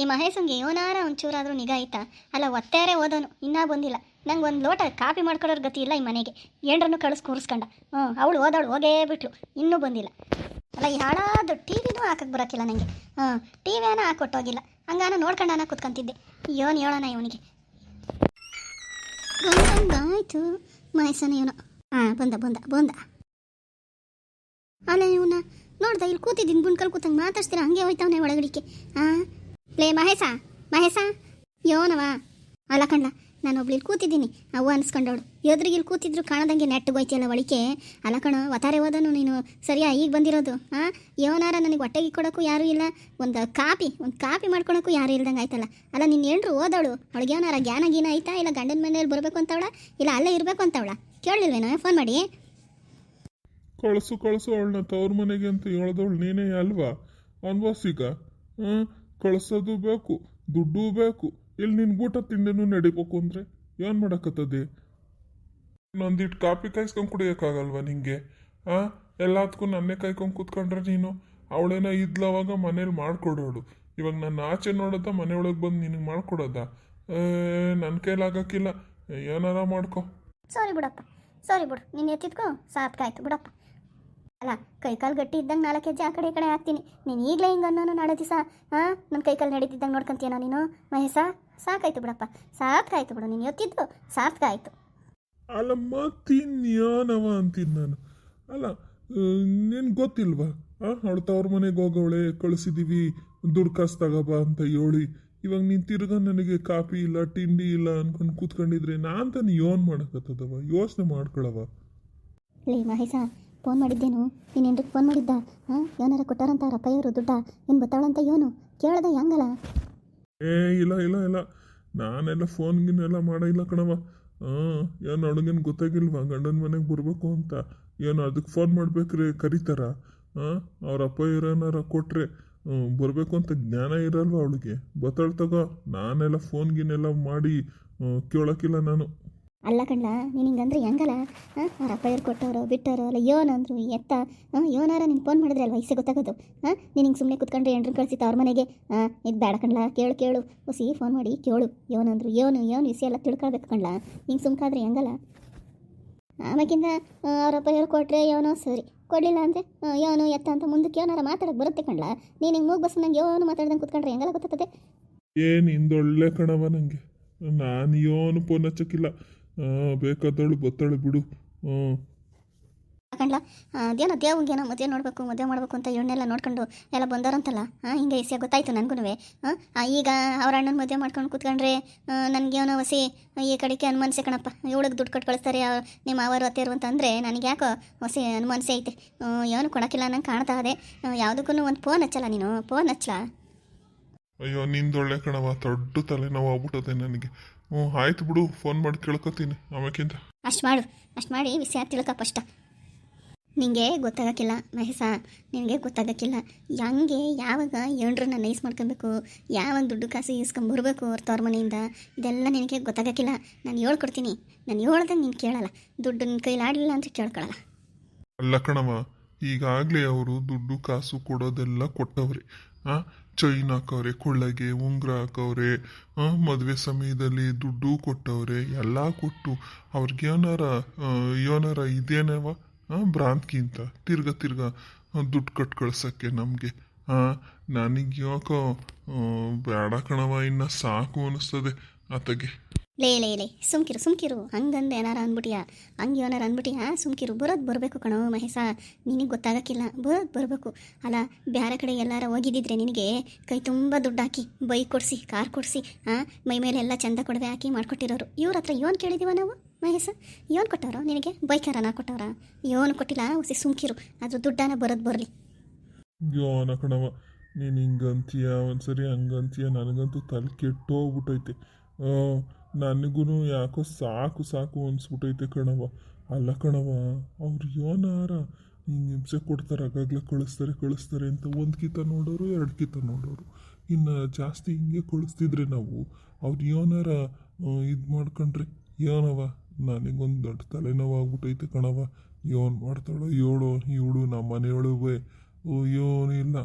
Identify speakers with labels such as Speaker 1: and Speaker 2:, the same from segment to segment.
Speaker 1: ಈ ಮಹೇಶಂಗೆ ಏನಾರ ಒಂಚೂರಾದರೂ ನಿಗಾ ಆಯ್ತಾ? ಅಲ್ಲ, ಒತ್ತಾರೆ ಓದೋನು. ಇನ್ನೂ ಬಂದಿಲ್ಲ. ನಂಗೆ ಒಂದು ಲೋಟ ಕಾಪಿ ಮಾಡ್ಕೊಳ್ಳೋರು ಗತಿ ಇಲ್ಲ ಈ ಮನೆಗೆ. ಏನ್ರನ್ನು ಕಳಿಸ್ ಕೂರಿಸ್ಕೊಂಡ. ಹ್ಞೂ ಅವಳು ಓದಾಳು ಹೋಗೇ ಬಿಟ್ಲು. ಇನ್ನೂ ಬಂದಿಲ್ಲ. ಅಲ್ಲ, ಈ ಹಾಳಾದ ಟಿ ವಿನೂ ಹಾಕಕ್ಕೆ ಬರೋಕ್ಕಿಲ್ಲ ನನಗೆ ಹಾಂ ಟಿ ವಿನ ಹಾಕೊಟ್ಟೋಗಿಲ್ಲ ಹಂಗಾನ ನೋಡ್ಕೊಂಡಾನ ಕೂತ್ಕೊಂತಿದ್ದೆ. ಯೋನ್ ಹೇಳೋಣ ಇವನಿಗೆ. ಆಯಿತು ಮಹೇಶನ ಇವನು. ಹಾಂ, ಬಂದ ಬಂದ ಬಂದ. ಅಲ್ಲ, ಇವನ ನೋಡ್ದ, ಇಲ್ಲಿ ಕೂತಿದ್ದೀನಿ ಗುಂಡ್ಕಲ್ ಕೂತಂಗೆ ಮಾತಾಡ್ತೀರಾ ಹಂಗೆ ಹೋಯ್ತವನೇ ಒಳಗಡಿಕೆ ಹಾಂ? ಲೇ, ಮಹೇಶ ಮಹೇಶ. ಯೋನವಾ ಅಲ್ಲ ಕಣ್ಣ, ನಾನು ಒಬ್ಳು ಇಲ್ಲಿ ಕೂತಿದ್ದೀನಿ. ಅವ್ವ ಅನ್ಸ್ಕೊಂಡವಳು. ಎದುರಿಗೆ ಇಲ್ಲಿ ಕೂತಿದ್ರು ಕಾಣದಂಗೆ ನೆಟ್ಟಗೋಯ್ತಿಯಲ್ಲ ಒಳಿಕೆ ಅಲ್ಲ ಕಣ, ಒತ್ತಾರೆ ಹೋದನು ನೀನು. ಸರಿಯಾ, ಈಗ ಬಂದಿರೋದು? ಹಾಂ ಯೋನಾರ ನನಗೆ ಹೊಟ್ಟೆಗೆ ಕೊಡೋಕ್ಕೂ ಯಾರೂ ಇಲ್ಲ. ಒಂದು ಕಾಪಿ ಒಂದು ಕಾಪಿ ಮಾಡ್ಕೊಳಕ್ಕೂ ಯಾರು ಇಲ್ದಂಗೆ ಆಯ್ತಲ್ಲ. ಅಲ್ಲ ನಿನ್ನ ಹೇಳ್ರು ಓದವಳು ಅವಳಿಗೆ ಯೋನಾರ ಜ್ಞಾನ, ಗೀನ ಆಯ್ತಾ ಇಲ್ಲ ಗಂಡನ ಮನೆಯಲ್ಲಿ ಬರಬೇಕು ಅಂತವಳ? ಇಲ್ಲ ಅಲ್ಲೇ ಇರಬೇಕು ಅಂತವಳ? ಕೇಳಲಿಲ್ವೇನೋ, ಫೋನ್ ಮಾಡಿ.
Speaker 2: ಕಳಿಸು ಕಳಿಸು ಅವಳನ್ನ ತವ್ರ ಮನೆಗೆ ಅಂತ ಹೇಳ್ದವಳು ನೀನೇ ಅಲ್ವಾ? ಅನ್ವಾಸಿಗ? ಹಾಂ ಕಳ್ಸೋದು ಬೇಕು, ದುಡ್ಡು ಬೇಕು. ಇಲ್ಲಿ ನಿನ್ ಊಟ ತಿಂಡಿನೂ ನಡಿಬೇಕು ಅಂದ್ರೆ ಏನು ಮಾಡಕತ್ತದೆ? ಇನ್ನೊಂದಿಟ್ಟು ಕಾಪಿ ಕಾಯಿಸ್ಕೊಂಡು ಕುಡಿಯೋಕ್ಕಾಗಲ್ವಾ ನಿಂಗೆ? ಆ? ಎಲ್ಲದಕ್ಕೂ ನನ್ನೇ ಕಾಯ್ಕೊಂಡು ಕೂತ್ಕೊಂಡ್ರೆ ನೀನು ಅವಳೇನ ಇದ್ಲವಾಗ ಮನೇಲಿ ಮಾಡ್ಕೊಡೋಳು. ಇವಾಗ ನನ್ನ ಆಚೆ ನೋಡೋದ ಮನೆಯೊಳಗೆ ಬಂದು ನಿನಗೆ ಮಾಡ್ಕೊಡೋದ? ನನ್ನ ಕೈಲಾಗಕ್ಕಿಲ್ಲ ಏನಾರ ಮಾಡ್ಕೊ.
Speaker 1: ಸಾರಿ ಬಿಡಪ್ಪ, ಸಾರಿ ಬಿಡು. ನೀನು ಎತ್ತಿದ್ಕೋ, ಸಾತ್ಕಾಯ್ತು. ಬಿಡಪ್ಪ. ಅಲ್ಲ ಕೈಕಾಲು ಗಟ್ಟಿ ಇದ್ದಂಗೆ ನಾಲ್ಕು ಹೆಜ್ಜೆ ಆ ಕಡೆ ಈ ಕಡೆ ಹಾಕ್ತೀನಿ. ನೀನು ಈಗಲೇ ಹಿಂಗೆ ಅನ್ನೋನು ನಾಳೆ ದಿವಸ ಹಾಂ? ನನ್ನ ಕೈಕಾಲು ನಡೀತಿದ್ದಂಗೆ ನೋಡ್ಕೊಂತೀಯನೋ ನೀನು ಮಹೇಶ ಸಾಕಾಯ್ತು ಬಿಡಪ್ಪ. ಸಾತ್ಕಾಯ್ತು ಬಿಡು ನೀನು ಎತ್ತಿದ್ದು ಸಾಕಾಯ್ತು.
Speaker 2: ಅಲ್ಲಮ್ಮ ತಿನ್ಯಾನವ ಅಂತೀನಿ ನಾನು. ಅಲ್ಲ ನಿನ್ ಗೊತ್ತಿಲ್ವಾ? ಅವಳು ತವ್ರ ಮನೆಗೆ ಹೋಗವಳೆ ಕಳಿಸಿದೀವಿ ದುಡ್ಡು ಕಾಸು ತಗೋಬ ಅಂತ ಹೇಳಿ. ಇವಾಗ ನೀನು ತಿರ್ಗ ನನಗೆ ಕಾಫಿ ಇಲ್ಲ ತಿಂಡಿ ಇಲ್ಲ ಅನ್ಕೊಂಡು ಕೂತ್ಕೊಂಡಿದ್ರೆ ನಾನು ತಾನು ಯೋನ್ ಮಾಡಕತ್ತದವ? ಯೋಚನೆ ಮಾಡ್ಕೊಳವ?
Speaker 1: ಲೇ ಮಹೇಶ ಫೋನ್ ಮಾಡಿದ್ದೇನು? ನೀನು ಫೋನ್ ಮಾಡಿದ್ದ? ಹಾಂ? ಏನಾರ ಕೊಟ್ಟಾರಂತ ರಪ್ಪಯ್ಯವರು ದುಡ್ಡ? ಏನು ಬತ್ತಾಳಂತ ಇವನು? ಕೇಳ್ದೆ ಹೆಂಗಲ್ಲ.
Speaker 2: ಏ, ಇಲ್ಲ ಇಲ್ಲ ಇಲ್ಲ. ನಾನೆಲ್ಲ ಫೋನ್ ಗಿನ್ನೆಲ್ಲ ಮಾಡಿಲ್ಲ ಕಣವ ಹಾಂ ಏನು ಅಡುಗೆನ ಗೊತ್ತಾಗಿಲ್ವಾ? ಗಂಡನ ಮನೆಗೆ ಬರಬೇಕು ಅಂತ. ಏನು ಅದಕ್ಕೆ ಫೋನ್ ಮಾಡ್ಬೇಕ್ರಿ ಕರೀತಾರ? ಹಾಂ, ಅವ್ರ ಅಪ್ಪ ಇರೋನಾರ ಕೊಟ್ರೆ ಬರಬೇಕು ಅಂತ ಜ್ಞಾನ ಇರಲ್ವಾ ಅವಳಿಗೆ? ಬತ್ತಾಳ್ ತಗೋ. ನಾನೆಲ್ಲ ಫೋನ್ ಗಿನ್ನೆಲ್ಲ ಮಾಡಿ ಕೇಳೋಕ್ಕಿಲ್ಲ ನಾನು.
Speaker 1: ಅಲ್ಲ ಕಣ್ಲ, ನೀನು ಹಿಂಗಂದ್ರೆ ಹೆಂಗಲ್ಲ? ಹಾಂ ಅವ್ರ ಅಪ್ಪಯ್ಯರು ಕೊಟ್ಟವರು, ಬಿಟ್ಟವರು, ಅಲ್ಲ ಯೋನ್ ಅಂದರು, ಎತ್ತ. ಹಾಂ ಯೋನಾರ ನೀನು ಫೋನ್ ಮಾಡಿದ್ರೆ ಅಲ್ವಾ ವಯಸ್ಸೇ ಗೊತ್ತಾಗೋದು? ಹಾಂ ನೀನು ಹಿಂಗೆ ಸುಮ್ಮನೆ ಕುತ್ಕೊಂಡ್ರೆ ಎಂಟ್ರು ಕಳಿಸಿತ್ತು ಅವ್ರ ಮನೆಗೆ? ಹಾಂ ಇದು ಬೇಡ ಕಣ್ಲ, ಕೇಳು ಕೇಳು. ಹೊಸಿ ಫೋನ್ ಮಾಡಿ, ಕೇಳು. ಯೋನ್ ಅಂದರು, ಯೋನು ಯೋನು ಇಸಿ ಎಲ್ಲ ತಿಳ್ಕೊಳ್ಬೇಕು ಕಣ್ಲ. ಹಿಂಗೆ ಸುಮ್ಕಾದ್ರೆ ಹೆಂಗಲ್ಲ? ಆಮೇಕಿಂದ ಅವ್ರ ಅಪ್ಪಯ್ಯರು ಕೊಟ್ಟರೆ ಯೋನೋ, ಸರಿ. ಕೊಡಲಿಲ್ಲ ಅಂದರೆ ಯೋನು, ಎತ್ತ ಅಂತ ಮುಂದಕ್ಕೆ ಯೋನಾರ ಮಾತಾಡೋಕೆ ಬರುತ್ತೆ ಕಣ್ಲ. ನೀನು ಹಿಂಗೆ ಮೂಗು ಬಸ್ ನಂಗೆ ಯೋನು ಮಾತಾಡ್ದಂಗೆ ಕುತ್ಕೊಂಡ್ರೆ ಹೆಂಗಲ್ಲ ಗೊತ್ತಾಗ್ತದೆ?
Speaker 2: ಏನು ಹಿಂದೊಳ್ಳೆ ಕಣವ ನನಗೆ ನಾನು ಯೋನು ಫೋನ್ ಹಚ್ಚಕ್ಕಿಲ್ಲ. ಹಾಂ ಬೇಕಾದಳು ಬತ್ತಾಳು ಬಿಡು. ಹ್ಞೂ
Speaker 1: ಹಾಕಂಡ್ಲ ಅದೇನೋ ದೇವಂಗೇನೋ ಮದುವೆ ನೋಡಬೇಕು ಮದುವೆ ಮಾಡಬೇಕು ಅಂತ ಇವನ್ನೆಲ್ಲ ನೋಡ್ಕೊಂಡು ಎಲ್ಲ ಬಂದವರಂತಲ್ಲ? ಹಾಂ ಹಿಂಗೆ ಇಸ್ಯ ಗೊತ್ತಾಯ್ತು ನನಗೂ ಹಾಂ ಈಗ ಅವ್ರ ಅಣ್ಣನ ಮದುವೆ ಮಾಡ್ಕೊಂಡು ಕೂತ್ಕೊಂಡ್ರೆ ನನಗೇನೋ ವಸಿ ಈ ಕಡೆಗೆ ಅನುಮಾನಿಸೆ ಕಣಪ್ಪ. ಇವಳಿಗೆ ದುಡ್ಡು ಕೊಟ್ಟು ಕಳಿಸ್ತಾರೆ ನಿಮ್ಮ ಅವರು ಅತ್ತೇರು ಇರುವಂತ ಅಂದ್ರೆ ನನಗೆ ಯಾಕೋ ಹೊಸಿ ಅನುಮಾನಿಸೆ ಐತೆ. ಏನು ಕೊಡೋಕ್ಕಿಲ್ಲ ನಂಗೆ ಕಾಣ್ತಾ ಇದೆ. ಯಾವುದಕ್ಕೂ ಒಂದು ಫೋನ್ ಹಚ್ಚಲ್ಲ ನೀನು. ಫೋನ್ ಹಚ್ಚಲ?
Speaker 2: ಅಯ್ಯೋ ನಿಂದೊಳ್ಳೆ ಕಣವ ದೊಡ್ಡ ತಲೆನೋವು ಆಗ್ಬಿಟ್ಟದೆ ನನಗೆ. ಹ್ಞೂ ಆಯ್ತು ಬಿಡು ಫೋನ್ ಮಾಡಿ ಕೇಳ್ಕೊತೀನಿ ಆಮೇಕಿಂತ
Speaker 1: ಅಷ್ಟು ಮಾಡು ಅಷ್ಟು ಮಾಡಿ ವಿಷಯ ತಿಳ್ಕ ಅಷ್ಟ. ನಿಂಗೆ ಗೊತ್ತಾಗಕ್ಕಿಲ್ಲ ಮಹೇಶ ನಿನಗೆ ಗೊತ್ತಾಗಕ್ಕಿಲ್ಲ. ಹೆಂಗೆ ಯಾವಾಗ ಏಣ್ರನ್ನ ನೈಸ್ ಮಾಡ್ಕೊಬೇಕು ಯಾವಾಗ ದುಡ್ಡು ಕಾಸು ಇಸ್ಕೊಂಬರ್ಬೇಕು ಅವ್ರ ತವ್ರ ಮನೆಯಿಂದ ಇದೆಲ್ಲ ನಿನಗೆ ಗೊತ್ತಾಗಕ್ಕಿಲ್ಲ. ನಾನು ಹೇಳ್ಕೊಡ್ತೀನಿ. ನಾನು ಹೇಳ್ದಂಗೆ ನೀನು ಕೇಳಲ್ಲ. ದುಡ್ಡು ನಿನ್ನ ಕೈಲಿ ಆಡಲಿಲ್ಲ ಅಂತ ಕೇಳ್ಕೊಳ್ಳಲ್ಲ
Speaker 2: ಅಲ್ಲ ಕಣವ ಈಗಾಗಲೇ ಅವರು ದುಡ್ಡು ಕಾಸು ಕೊಡೋದೆಲ್ಲ ಕೊಟ್ಟವ್ರೆ. ಚೈನ್ ಹಾಕವ್ರೆ, ಕೊಳ್ಳಗೆ, ಉಂಗುರ ಹಾಕವ್ರೆ ಮದುವೆ ಸಮಯದಲ್ಲಿ ದುಡ್ಡು ಕೊಟ್ಟವ್ರೆ, ಎಲ್ಲ ಕೊಟ್ಟು ಅವ್ರಿಗೆ ಏನಾರ ಏನಾರ ಇದೇನವ? ಭ್ರಾಂತಿಗಿಂತ ತಿರ್ಗ ತಿರ್ಗ ದುಡ್ಡು ಕಟ್ ಕಳ್ಸೋಕ್ಕೆ ನಮಗೆ ನನಗೆ ಯಾಕೋ ಬೇಡ ಕಣವ ಇನ್ನು ಸಾಕು ಅನ್ನಿಸ್ತದೆ ಆತಗೆ.
Speaker 1: ಲೇ ಲೇ ಲೇ, ಸುಮ್ಕಿರು ಸುಮ್ಕಿರು. ಹಂಗಂದು ಏನಾರ ಅಂದ್ಬಿಟ್ಟಿಯಾ ಹಂಗೆ ಏನಾರ ಅಂದ್ಬಿಟ್ಟಿಯಾ ಸುಮ್ಕಿರು, ಬರೋದು ಬರಬೇಕು ಕಣೋ ಮಹೇಶ. ನಿನಗೆ ಗೊತ್ತಾಗಕ್ಕಿಲ್ಲ, ಬರೋದು ಬರಬೇಕು. ಅಲ್ಲ ಬೇರೆ ಕಡೆ ಎಲ್ಲಾರ ಹೋಗಿದ್ದಿದ್ರೆ ನಿನಗೆ ಕೈ ತುಂಬ ದುಡ್ಡು ಹಾಕಿ ಬೈಕ್ ಕೊಡಿಸಿ, ಕಾರ್ ಕೊಡಿಸಿ ಹಾಂ ಮೈ ಮೇಲೆ ಎಲ್ಲ ಚಂದ ಕೊಡವೆ ಹಾಕಿ ಮಾಡ್ಕೊಟ್ಟಿರೋರು. ಇವ್ರ ಹತ್ರ ಏನು ಕೇಳಿದೀವ ನಾವು, ಮಹೇಶ? ಏನು ಕೊಟ್ಟವ್ರು ನಿನಗೆ? ಬೈಕಾರನ ಕೊಟ್ಟವ್ರ? ಏನು ಕೊಟ್ಟಿಲ್ಲ ಹುಸಿ ಸುಮ್ಕಿರು. ಅದ್ರ ದುಡ್ಡಾನ ಬರೋದು ಬರಲಿ.
Speaker 2: ಯೋನ ಕಣವ ನೀನು ಹಿಂಗಂತೀಯ, ಒಂದ್ಸರಿ ಹಂಗಂತೀಯ, ನನಗಂತೂ ತಲೆ ಕೆಟ್ಟೋಗ್ಬಿಟ್ಟೈತೆ. ನನಗೂ ಯಾಕೋ ಸಾಕು ಸಾಕು ಅನ್ಸ್ಬಿಟ್ಟೈತೆ ಕಣವ ಅಲ್ಲ ಕಣವ ಅವ್ರು ಯೋನಾರ ಹಿಂಗೆ ಹಿಂಸೆ ಕೊಡ್ತಾರೆ ಆಗಾಗಲೇ ಕಳಿಸ್ತಾರೆ ಕಳಿಸ್ತಾರೆ ಅಂತ ಒಂದು ಕಿತ ನೋಡೋರು, ಎರಡು ಕಿತ ನೋಡೋರು. ಇನ್ನು ಜಾಸ್ತಿ ಹಿಂಗೆ ಕಳಿಸ್ತಿದ್ರೆ ನಾವು ಅವ್ರು ಯೋನಾರ ಇದು ಮಾಡ್ಕೊಂಡ್ರೆ ಏನವ ನನಗೊಂದು ದೊಡ್ಡ ತಲೆನೋವು ಆಗ್ಬಿಟ್ಟೈತೆ ಕಣವ ಯೋನ್ ಮಾಡ್ತಾಳೋ ಏಳು ಇವಳು ನಮ್ಮ ಮನೆಯೊಳಗೆ. ಯೋನು ಇಲ್ಲ.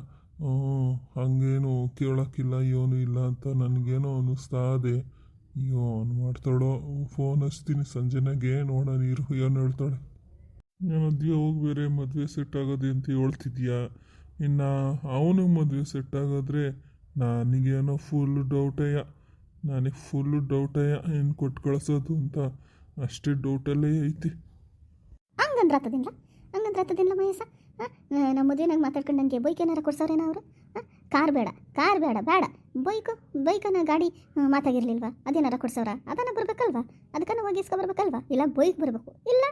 Speaker 2: ಹಂಗೇನು ಕೇಳೋಕ್ಕಿಲ್ಲ ಏನು ಇಲ್ಲ ಅಂತ ನನಗೇನೋ ಅನ್ನಿಸ್ತಾ ಇದೆ. ಏನು ಮಾಡ್ತಾಳೋ ಫೋನ್ ಹಚ್ತೀನಿ, ಸಂಜೆನಾಗೆ ನೋಡೋಣ ನೀರು ಏನು ಹೇಳ್ತಾಳೆ. ನಾನು ಅದ್ಯ ಹೋಗಿ ಬೇರೆ ಮದುವೆ ಸೆಟ್ ಆಗೋದು ಅಂತ ಹೇಳ್ತಿದ್ಯಾ? ಇನ್ನು ಅವನಿಗೆ ಮದುವೆ ಸೆಟ್ ಆಗೋದ್ರೆ ನನಗೇನೋ ಫುಲ್ ಡೌಟಯ್ಯ ನನಗೆ ಫುಲ್ ಡೌಟಯ್ಯ ಏನು ಕೊಟ್ಟು ಕಳಿಸೋದು ಅಂತ ಅಷ್ಟೇ ಡೌಟಲ್ಲೇ ಐತಿ.
Speaker 1: ಹಂಗಂದ್ರೆ ಆತದಿಲ್ಲ ಹಂಗಂದ್ರೆ ಆತದಿಲ್ಲ ನಮ್ಮ ಹಾಂ ನಮ್ಮ ಮದುವೆನಾಗ ನನಗೆ ಬೈಕ್ ಏನಾರ ಕೊಡ್ಸೋರೇನೋ ಅವರು? ಕಾರ್ ಬೇಡ ಕಾರ್ ಬೇಡ ಬೇಡ. ಬೈಕು, ಬೈಕನ ಗಾಡಿ ಮಾತಾಗಿರಲಿಲ್ವ? ಅದೇನಾರ ಕೊಡ್ಸೋರ ಅದನ್ನ ಬರ್ಬೇಕಲ್ವಾ? ಅದಕ್ಕನ್ನು ಹೋಗಿಸ್ಕೊ ಬರಬೇಕಲ್ವಾ? ಇಲ್ಲ, ಬೈಕ್ ಬರಬೇಕು. ಇಲ್ಲ,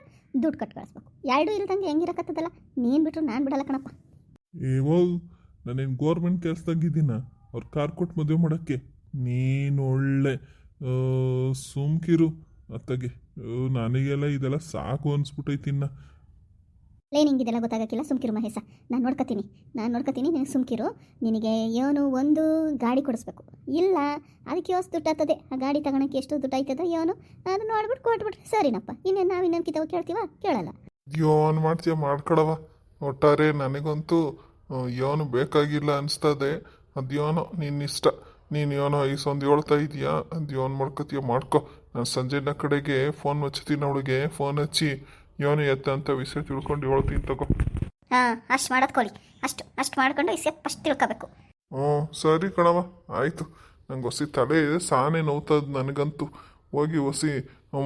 Speaker 1: ದುಡ್ಡು ಕಟ್ ಕಳಿಸ್ಬೇಕು. ಎರಡೂ ಇಲ್ದಂಗೆ ಹೆಂಗಿರಕತ್ತದಲ್ಲ? ನೀನು ಬಿಟ್ಟರು ನಾನು ಬಿಡಲ್ಲ ಕಣಪ್ಪ.
Speaker 2: ಇವಾಗ ನಾನೇನು ಗೋರ್ಮೆಂಟ್ ಕೆಲಸದಾಗಿದ್ದೀನ ಅವ್ರು ಕಾರ್ ಕೊಟ್ಟು ಮದುವೆ ಮಾಡೋಕ್ಕೆ? ನೀನು ಒಳ್ಳೆ ಸುಮ್ಕಿರು. ಅತ್ತಗೆ ನನಗೆಲ್ಲ ಇದೆಲ್ಲ ಸಾಕು ಅನ್ಸ್ಬಿಟ್ಟೈತಿನ್ನ
Speaker 1: ಲೇ, ನಿಂಗೆ ಗೊತ್ತಾಗಕ್ಕಿಲ್ಲ? ಸುಮ್ಕಿರು ಮಹೇಶ. ನಾನು ನೋಡ್ಕೊತೀನಿ. ನಾನು ನೋಡ್ಕೊತೀನಿ ನಿನಗೆ ಸುಮ್ಕಿರು. ನಿನಗೆ ಏನು ಒಂದು ಗಾಡಿ ಕೊಡಿಸ್ಬೇಕು. ಇಲ್ಲ, ಅದಕ್ಕೆ ಎಷ್ಟು ದುಡ್ಡು ಆಗ್ತದೆ ಆ ಗಾಡಿ ತಗೊಳಕ್ಕೆ ಎಷ್ಟು ದುಡ್ಡು ಆಯ್ತದ ಏನು ಅದು ನೋಡ್ಬಿಟ್ಟು ಕೊಟ್ಬಿಟ್ರೆ. ಸರಿನಪ್ಪ. ಇನ್ನೇನು ನಾವು ಇನ್ನೊಂದು ಕಿತಾವ ಕೇಳ್ತೀವ? ಕೇಳಲ್ಲ.
Speaker 2: ಯೋನ್ ಮಾಡ್ತೀಯ ಮಾಡ್ಕೊಡವ ಒಟ್ಟಾರೆ ನನಗಂತೂ ಯೋನು ಬೇಕಾಗಿಲ್ಲ ಅನಿಸ್ತದೆ. ಅದ್ಯೋನೋ ನಿನ್ನ ಇಷ್ಟ. ನೀನು ಏನೋ ಐಸೊಂದು ಹೇಳ್ತಾ ಇದೀಯಾ? ಅದು ಯೋನು ಮಾಡ್ಕೋತೀಯ, ಮಾಡ್ಕೊ. ನಾನು ಸಂಜೆನ ಕಡೆಗೆ ಫೋನ್ ಹಚ್ತೀನಿ ಅವಳಿಗೆ ಫೋನ್ ಹಚ್ಚಿ. ಯೋನು ಎತ್ತ ಅಂತ ವಿಷಯ ತಿಳ್ಕೊಂಡು ಹೇಳ್ತೀನಿ ತಗೋ.
Speaker 1: ಹಾಂ ಅಷ್ಟು ಮಾಡೋದು ಕೊಡಿ. ಅಷ್ಟು ಅಷ್ಟು ಮಾಡ್ಕೊಂಡು ಇಸೆ ಫಸ್ಟ್ ತಿಳ್ಕೋಬೇಕು.
Speaker 2: ಹ್ಞೂ ಸರಿ ಕಣವ ಆಯಿತು. ನಂಗೆ ಹೊಸಿ ತಲೆ ಇದೆ ಸಾನೆ ನೋವ್ತದ ನನಗಂತೂ. ಹೋಗಿ ಹೊಸಿ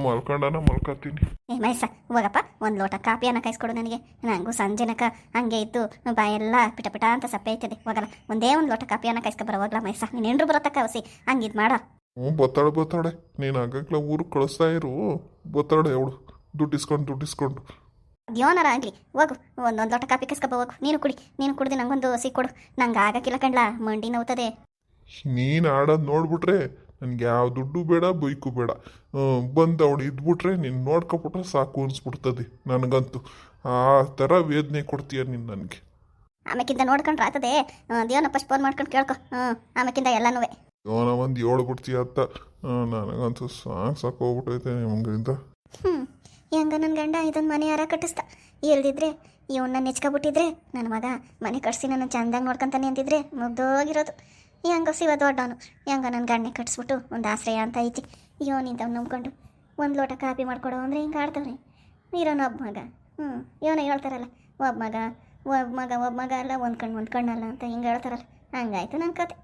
Speaker 2: ಮಲ್ಕೊಂಡನ ಮಲ್ಕೊತೀನಿ
Speaker 1: ಏ ಮೈಸ ಹೋಗಪ್ಪ. ಒಂದು ಲೋಟ ಕಾಪಿಯನ್ನು ಕಾಯಿಸ್ಕೊಡು ನನಗೆ. ನನಗೂ ಸಂಜೆನಕ ಹಂಗೆ ಇದ್ದು ಬಾಯೆಲ್ಲ ಪಿಟ ಪಿಟ ಅಂತ ಸಪ್ಪೆ ಆಯ್ತದೆ ಹೋಗಲ್ಲ ಒಂದೇ ಒಂದು ಲೋಟ ಕಾಪಿಯನ್ನು ಕಾಯಿಸ್ಕೊ ಬರೋ ಹೋಗ್ಲಾ ಮೈಸ ನೀನು ಎಂಡ್ರು ಬರತ್ತಕ್ಕ ಹೊಸಿ ಹಂಗಿದ್ ಮಾಡ.
Speaker 2: ಹ್ಞೂ ಬತ್ತಾಳೆ ಬತ್ತಾಳೆ ನೀನು ಆಗಾಗ್ಲೇ ಊರು ಕಳಿಸ್ತಾ ಇರು. ಬತ್ತಾಳೆ ಅವಳು ದುಡ್ಡು ಇಸ್ಕೊಂಡು ದುಡ್ಡು ಇಸ್ಕೊಂಡು.
Speaker 1: ಅದ್ಯೋನಾರ ಆಗಲಿ ಹೋಗು. ಒಂದೊಂದು ಲೋಟ ಕಾಪಿ ಕಸ್ಕೊಬ ಹೋಗು. ನೀನು ಕುಡಿ. ನೀನು ಕುಡ್ದು ನಂಗೊಂದು ಹಸಿ ಕೊಡು. ನಂಗೆ ಆಗಕ್ಕಿಲ್ಲ ಕಣ್ಲ. ಮಂಡಿ ನೋವುತ್ತದೆ
Speaker 2: ನೀನು ಆಡೋದು ನೋಡ್ಬಿಟ್ರೆ ನನಗೆ ಯಾವ ದುಡ್ಡು ಬೇಡ ಬೈಕು ಬೇಡ. ಬಂದು ಅವಳು ಇದ್ಬಿಟ್ರೆ ನೀನು ನೋಡ್ಕೊಬಿಟ್ರೆ ಸಾಕು ಅನ್ಸ್ಬಿಡ್ತದೆ ನನಗಂತೂ. ಆ ಥರ ವೇದನೆ ಕೊಡ್ತೀಯ ನೀನು ನನಗೆ.
Speaker 1: ಆಮೇಕಿಂದ ನೋಡ್ಕೊಂಡ್ರೆ ಆತದೆ ದೇವನ ಫಸ್ಟ್ ಫೋನ್ ಮಾಡ್ಕೊಂಡು ಕೇಳ್ಕೊ. ಹ್ಞೂ ಆಮೇಕಿಂದ ಎಲ್ಲನೂ
Speaker 2: ಅವನ ಒಂದು ಹೇಳ್ಬಿಡ್ತೀಯ ಅಂತ. ಅತ್ತ ನನಗಂತೂ ಸಾಕು ಸಾಕು ಹೋಗ್ಬಿಟ್ಟೈತೆ ನಿಮ್ಗಿಂತ.
Speaker 1: ಹ್ಞೂ ಹೆಂಗ ನನ್ನ ಗಂಡ ಇದೊಂದು ಮನೆ ಯಾರ ಕಟ್ಟಿಸ್ದ. ಇಲ್ದಿದ್ರೆ ಇವನ್ನ ನೆಚ್ಕೊಬಿಟ್ಟಿದ್ರೆ ನನ್ನ ಮಗ ಮನೆ ಕಟ್ಸಿ ನನ್ನ ಚಂದಾಗಿ ನೋಡ್ಕೊಂತಾನೆ ಅಂತಿದ್ರೆ ಮುಗ್ದೋಗಿರೋದು. ಹೆಂಗ ಸಿವ ದೊಡ್ಡವನು ಹೆಂಗ ನನ್ನ ಗಂಡನೆ ಕಟ್ಸ್ಬಿಟ್ಟು ಒಂದು ಆಶ್ರಯ ಅಂತ ಐತಿ. ಇವನಿಂತ ನಂಬ್ಕೊಂಡು ಒಂದು ಲೋಟ ಕಾಪಿ ಮಾಡ್ಕೊಡು ಅಂದ್ರೆ ಹಿಂಗೆ ಆಡ್ತವ್ರೆ. ಇರೋನು ಒಬ್ಬ ಮಗ. ಹ್ಞೂ ಇವನ ಹೇಳ್ತಾರಲ್ಲ, ಒಬ್ಬ ಮಗ ಒಬ್ಬ ಮಗ ಒಬ್ಬ ಮಗ ಅಲ್ಲ, ಒಂದು ಕಣ್ಣು ಒಂದು ಕಣ್ಣಲ್ಲ ಅಂತ ಹಿಂಗೆ ಹೇಳ್ತಾರಲ್ಲ. ಹಂಗಾಯ್ತು ನನ್ನ ಕತೆ.